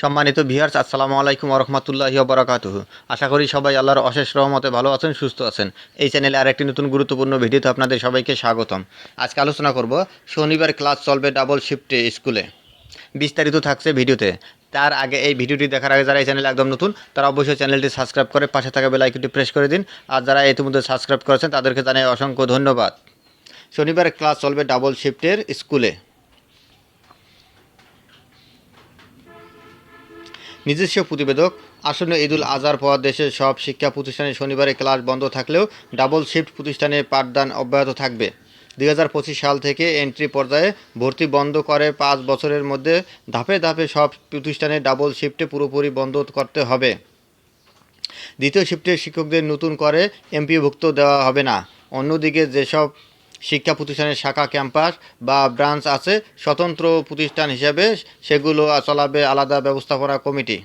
সম্মানিত ভিহার্স আসসালামু আলাইকুম রহমতুল্লাহি বরাকাতুহ। আশা করি সবাই আল্লাহর অশেষ রহমতে ভালো আছেন, সুস্থ আছেন। এই চ্যানেলে আরেকটি নতুন গুরুত্বপূর্ণ ভিডিওতে আপনাদের সবাইকে স্বাগতম। আজকে আলোচনা করব শনিবার ক্লাস চলবে ডাবল শিফটে স্কুলে। বিস্তারিত থাকছে ভিডিওতে। তার আগে এই ভিডিওটি দেখার আগে যারা এই চ্যানেলে একদম নতুন, তারা অবশ্যই চ্যানেলটি সাবস্ক্রাইব করে পাশে থাকা বেল আইকনটি প্রেস করে দিন। আর যারা ইতিমধ্যে সাবস্ক্রাইব করেছেন, তাদেরকে জানাই অসংখ্য ধন্যবাদ। শনিবার ক্লাস চলবে ডাবল শিফটের স্কুলে। নিজস্ব প্রতিবেদক। আসন্ন ঈদুল আজহার পর দেশের সব শিক্ষা প্রতিষ্ঠানে শনিবারে ক্লাস বন্ধ থাকলেও ডাবল শিফট প্রতিষ্ঠানে পাঠদান অব্যাহত থাকবে। দুই হাজার পঁচিশ সাল থেকে এন্ট্রি পর্যায়ে ভর্তি বন্ধ করে পাঁচ বছরের মধ্যে ধাপে ধাপে সব প্রতিষ্ঠানে ডাবল শিফটে পুরোপুরি বন্ধ করতে হবে। দ্বিতীয় শিফটের শিক্ষকদের নতুন করে এমপিভুক্ত দেওয়া হবে না। অন্যদিকে যেসব শিক্ষা প্রতিষ্ঠানের শাখা ক্যাম্পাস বা ব্রাঞ্চ আছে, স্বতন্ত্র প্রতিষ্ঠান হিসেবে সেগুলো চলাবে আলাদা ব্যবস্থাপনা কমিটি।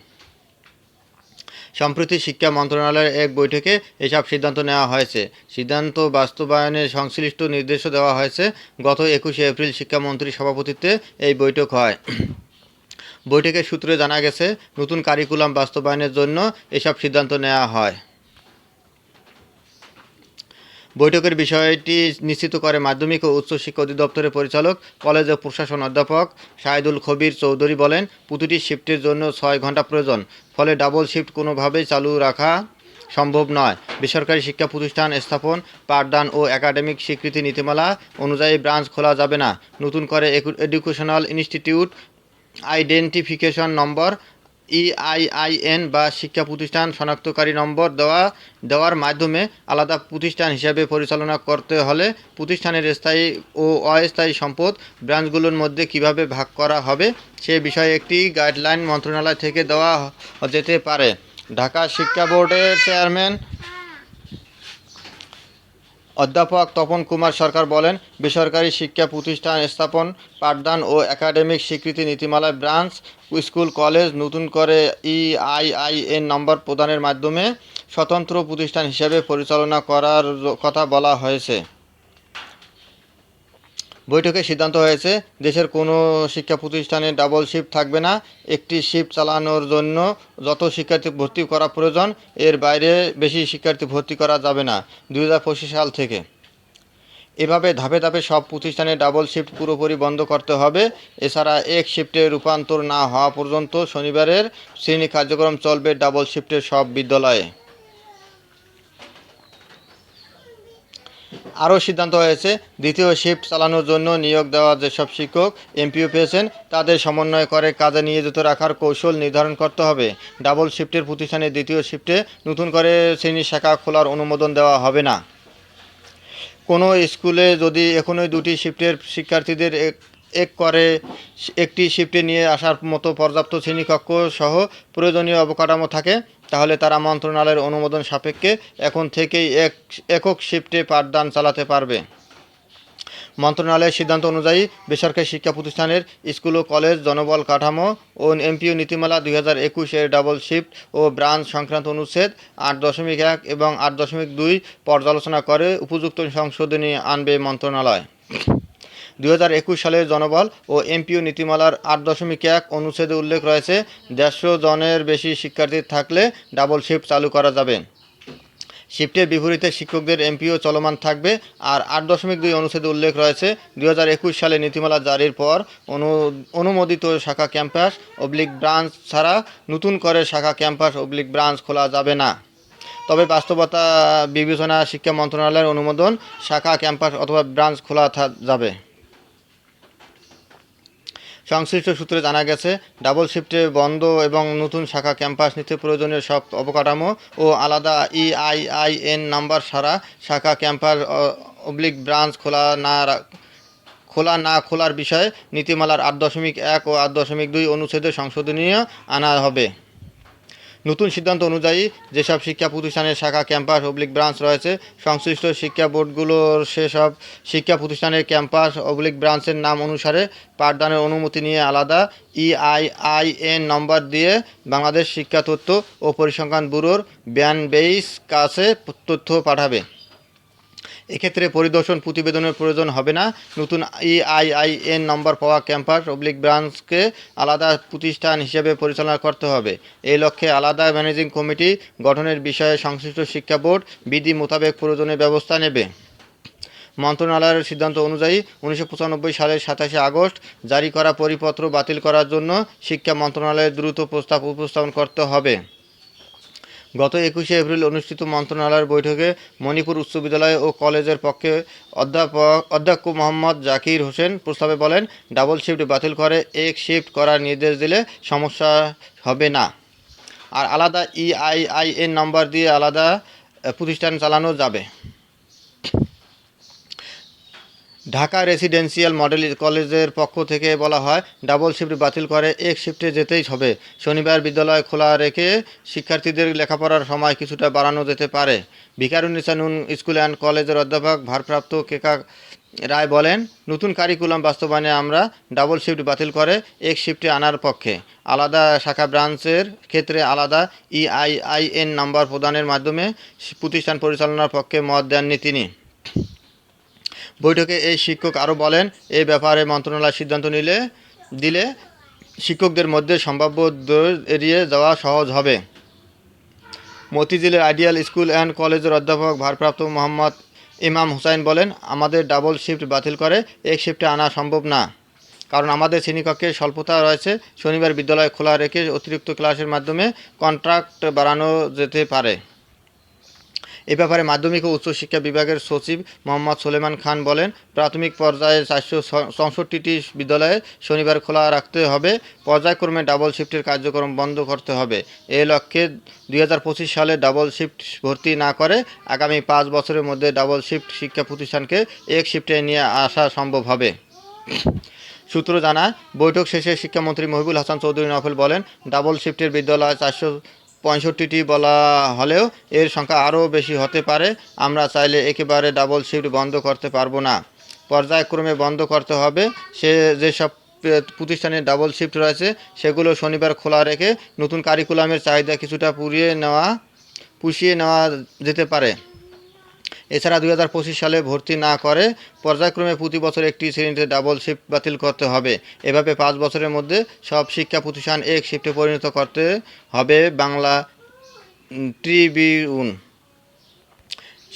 সম্প্রতি শিক্ষা মন্ত্রণালয়ের এক বৈঠকে এসব সিদ্ধান্ত নেওয়া হয়েছে। সিদ্ধান্ত বাস্তবায়নে সংশ্লিষ্ট নির্দেশও দেওয়া হয়েছে। গত একুশে এপ্রিল শিক্ষামন্ত্রীর সভাপতিত্বে এই বৈঠক হয়। বৈঠকের সূত্রে জানা গেছে, নতুন কারিকুলাম বাস্তবায়নের জন্য এসব সিদ্ধান্ত নেওয়া হয়। বৈঠকের বিষয়টি নিশ্চিত করে মাধ্যমিক ও উচ্চ শিক্ষা অধিদপ্তরের পরিচালক, কলেজ ও প্রশাসন অধ্যাপক শাহিদুল খবির চৌধুরী বলেন, প্রতিটি শিফটের জন্য ছয় ঘণ্টা প্রয়োজন, ফলে ডাবল শিফট কোনোভাবেই চালু রাখা সম্ভব নয়। বেসরকারি শিক্ষা প্রতিষ্ঠান স্থাপন, পাঠদান ও একাডেমিক স্বীকৃতি নীতিমালা অনুযায়ী ব্রাঞ্চ খোলা যাবে না। নতুন করে educational institute identification number EIIN বা শিক্ষা প্রতিষ্ঠান শনাক্তকারী নম্বর দেওয়া, দেওয়ার মাধ্যমে আলাদা প্রতিষ্ঠান হিসাবে পরিচালনা করতে হলে প্রতিষ্ঠানের স্থায়ী ও অস্থায়ী সম্পদ ব্রাঞ্চগুলোর মধ্যে কীভাবে ভাগ করা হবে সে বিষয়ে একটি গাইডলাইন মন্ত্রণালয় থেকে দেওয়া যেতে পারে। ঢাকা শিক্ষা বোর্ডের চেয়ারম্যান অধ্যাপক তপন কুমার সরকার বলেন, বেসরকারি শিক্ষা প্রতিষ্ঠান স্থাপন, পাঠদান ও একাডেমিক স্বীকৃতি নীতিমালায় ব্রাঞ্চ, স্কুল, কলেজ নতুন করে ইআইআইএন নম্বর প্রদানের মাধ্যমে স্বতন্ত্র প্রতিষ্ঠান হিসেবে পরিচালনা করার কথা বলা হয়েছে। বৈঠকে সিদ্ধান্ত হয়েছে, দেশের কোনো শিক্ষা প্রতিষ্ঠানে ডাবল শিফট থাকবে না। একটি শিফট চালানোর জন্য যত শিক্ষার্থী ভর্তি করা প্রয়োজন, এর বাইরে বেশি শিক্ষার্থী ভর্তি করা যাবে না দু হাজার পঁচিশ সাল থেকে। এভাবে ধাপে ধাপে সব প্রতিষ্ঠানে ডাবল শিফট পুরোপুরি বন্ধ করতে হবে। এছাড়া এক শিফটে রূপান্তর না হওয়া পর্যন্ত শনিবারের শ্রেণি কার্যক্রম চলবে ডাবল শিফটের সব বিদ্যালয়ে। আরও সিদ্ধান্ত হয়েছে, দ্বিতীয় শিফট চালানোর জন্য নিয়োগ দেওয়া যেসব শিক্ষক এমপিও পেয়েছেন, তাদের সমন্বয় করে কাজে নিয়োজিত রাখার কৌশল নির্ধারণ করতে হবে। ডাবল শিফটের প্রতিষ্ঠানে দ্বিতীয় শিফটে নতুন করে শ্রেণি শাখা খোলার অনুমোদন দেওয়া হবে না। কোনো স্কুলে যদি এখনই দুটি শিফটের শিক্ষার্থীদের এক করে একটি শিফটে নিয়ে আসার মতো পর্যাপ্ত শ্রেণীকক্ষ সহ প্রয়োজনীয় অবকাঠামো থাকে তাহলে তারা মন্ত্রণালয়ের অনুমোদন সাপেক্ষে এখন থেকেই এক, একক শিফটে পাঠদান চালাতে পারবে। মন্ত্রণালয়ের সিদ্ধান্ত অনুযায়ী বেসরকারি শিক্ষা প্রতিষ্ঠানের স্কুল ও কলেজ জনবল কাঠামো ও এমপিও নীতিমালা দুই হাজার একুশের ডাবল শিফট ও ব্রাঞ্চ সংক্রান্ত অনুচ্ছেদ আট দশমিক এক এবং আট দশমিক দুই পর্যালোচনা করে উপযুক্ত সংশোধনী আনবে মন্ত্রণালয়। দুই হাজার একুশ সালের জনবল ও এমপিও নীতিমালার আট দশমিক এক অনুচ্ছেদে উল্লেখ রয়েছে, দেড়শো জনের বেশি শিক্ষার্থী থাকলে ডাবল শিফট চালু করা যাবে। শিফটের বিপরীতে শিক্ষকদের এমপিও চলমান থাকবে আর আট দশমিক দুই অনুচ্ছেদে উল্লেখ রয়েছে, দুই হাজার একুশ সালে নীতিমালা জারির পর অনু, অনুমোদিত শাখা ক্যাম্পাস অবলিক ব্রাঞ্চ ছাড়া নতুন করে শাখা ক্যাম্পাস অবলিক ব্রাঞ্চ খোলা যাবে না। তবে বাস্তবতা বিবেচনা শিক্ষা মন্ত্রণালয়ের অনুমোদন শাখা ক্যাম্পাস অথবা ব্রাঞ্চ খোলা যাবে। সংশ্লিষ্ট সূত্রে জানা গেছে, ডাবল শিফটে বন্ধ এবং নতুন শাখা ক্যাম্পাস নিতে প্রয়োজনীয় সব অবকাঠামো ও আলাদা E ইআইআইএন নাম্বার সারা শাখা ক্যাম্পাস অবলিক ব্রাঞ্চ খোলা না খোলা না খোলার বিষয়ে নীতিমালার আট দশমিক এক ও আট দশমিক দুই অনুচ্ছেদে সংশোধনীয় আনা হবে। নতুন সিদ্ধান্ত অনুযায়ী যেসব শিক্ষা প্রতিষ্ঠানের শাখা, ক্যাম্পাস অবলিক ব্রাঞ্চ রয়েছে, সংশ্লিষ্ট শিক্ষা বোর্ডগুলোর সেসব শিক্ষা প্রতিষ্ঠানের ক্যাম্পাস অবলিক ব্রাঞ্চের নাম অনুসারে পাঠদানের অনুমতি নিয়ে আলাদা E ইআইআইএন নম্বর দিয়ে বাংলাদেশ শিক্ষা তথ্য ও পরিসংখ্যান ব্যুরোর ব্যান বেইস কাছে তথ্য পাঠাবে। এক্ষেত্রে পরিদর্শন প্রতিবেদনের প্রয়োজন হবে না। নতুন ইআইআইএন নম্বর পাওয়া ক্যাম্পাস পাবলিক ব্রাঞ্চকে আলাদা প্রতিষ্ঠান হিসেবে পরিচালনা করতে হবে। এই লক্ষ্যে আলাদা ম্যানেজিং কমিটি গঠনের বিষয়ে সংশ্লিষ্ট শিক্ষা বোর্ড বিধি মোতাবেক প্রয়োজনীয় ব্যবস্থা নেবে। মন্ত্রণালয়ের সিদ্ধান্ত অনুযায়ী উনিশশো পঁচানব্বই সালের সাতাশে আগস্ট জারি করা পরিপত্র বাতিল করার জন্য শিক্ষা মন্ত্রণালয়ের দ্রুত প্রস্তাব উপস্থাপন করতে হবে। গত একুশে এপ্রিল অনুষ্ঠিত মন্ত্রণালয়ের বৈঠকে মণিপুর উচ্চ বিদ্যালয় ও কলেজের পক্ষে অধ্যাপক অধ্যক্ষ মোহাম্মদ জাকির হোসেন প্রস্তাবে বলেন, ডাবল শিফট বাতিল করে এক শিফট করার নির্দেশ দিলে সমস্যা হবে না। আর আলাদা ইআইআইএন নম্বর দিয়ে আলাদা প্রতিষ্ঠান চালানো যাবে। ঢাকা রেসিডেন্সিয়াল মডেল কলেজের পক্ষ থেকে বলা হয়, ডাবল শিফট বাতিল করে এক শিফটে যেতেই হবে। শনিবার বিদ্যালয় খোলা রেখে শিক্ষার্থীদের লেখাপড়ার সময় কিছুটা বাড়ানো যেতে পারে। ভিকারুন্নিসা নুন স্কুল অ্যান্ড কলেজের অধ্যাপক ভারপ্রাপ্ত কেকা রায় বলেন, নতুন কারিকুলাম বাস্তবায়নে আমরা ডাবল শিফট বাতিল করে এক শিফটে আনার পক্ষে। আলাদা শাখা ব্রাঞ্চের ক্ষেত্রে আলাদা ইআইআইএন নাম্বার প্রদানের মাধ্যমে প্রতিষ্ঠান পরিচালনার পক্ষে মত দেননি তিনি। বৈঠকে এই শিক্ষক আরও বলেন এই ব্যাপারে মন্ত্রণালয় সিদ্ধান্ত নিলে, দিলে শিক্ষকদের মধ্যে সম্ভাব্য এড়িয়ে যাওয়া সহজ হবে। মতিঝিলের আইডিয়াল স্কুল অ্যান্ড কলেজের অধ্যাপক ভারপ্রাপ্ত মোহাম্মদ ইমাম হুসাইন বলেন, আমাদের ডাবল শিফট বাতিল করে এক শিফটে আনা সম্ভব না। কারণ আমাদের শ্রেণীকক্ষে স্বল্পতা রয়েছে, শনিবার বিদ্যালয় খোলা রেখে অতিরিক্ত ক্লাসের মাধ্যমে কন্ট্রাক্ট বাড়ানো যেতে পারে। এ ব্যাপারে মাধ্যমিক ও উচ্চশিক্ষা বিভাগের সচিব মোহাম্মদ সোলেমান খান বলেন, প্রাথমিক পর্যায়ে চারশো চৌষট্টিটি বিদ্যালয়ে শনিবার খোলা রাখতে হবে, পর্যায়ক্রমে ডাবল শিফটের কার্যক্রম বন্ধ করতে হবে। এ লক্ষ্যে দুই হাজার পঁচিশ সালে ডাবল শিফট ভর্তি না করে আগামী পাঁচ বছরের মধ্যে ডাবল শিফট শিক্ষা প্রতিষ্ঠানকে এক শিফটে নিয়ে আসা সম্ভব হবে। সূত্র জানায়, বৈঠক শেষে শিক্ষামন্ত্রী মহিবুল হাসান চৌধুরী নফেল বলেন, ডাবল শিফটের বিদ্যালয় চারশো পঁয়ষট্টিটি বলা হলেও এর সংখ্যা আরও বেশি হতে পারে। আমরা চাইলে একেবারে ডাবল শিফট বন্ধ করতে পারব না। পর্যায়ক্রমে বন্ধ করতে হবে। সে যেসব প্রতিষ্ঠানে ডাবল শিফট রয়েছে, সেগুলো শনিবার খোলা রেখে নতুন কারিকুলামের চাহিদা কিছুটা পুরিয়ে নেওয়া, পুষিয়ে নেওয়া যেতে পারে। এছাড়া দুই হাজার পঁচিশ সালে ভর্তি না করে পর্যায়ক্রমে প্রতি বছর একটি শ্রেণীতে ডাবল শিফট বাতিল করতে হবে। এভাবে পাঁচ বছরের মধ্যে সব শিক্ষা প্রতিষ্ঠান এক শিফটে পরিণত করতে হবে বাংলা ট্রিবিউন।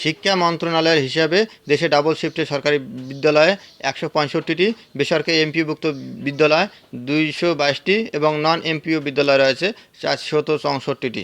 শিক্ষা মন্ত্রণালয়ের হিসাবে দেশে ডাবল শিফটে সরকারি বিদ্যালয়ে একশো পঁয়ষট্টিটি, বেসরকারি এমপিওভুক্ত বিদ্যালয় দুইশো বাইশটি এবং নন এমপিও বিদ্যালয় রয়েছে চারশত চৌষট্টিটি।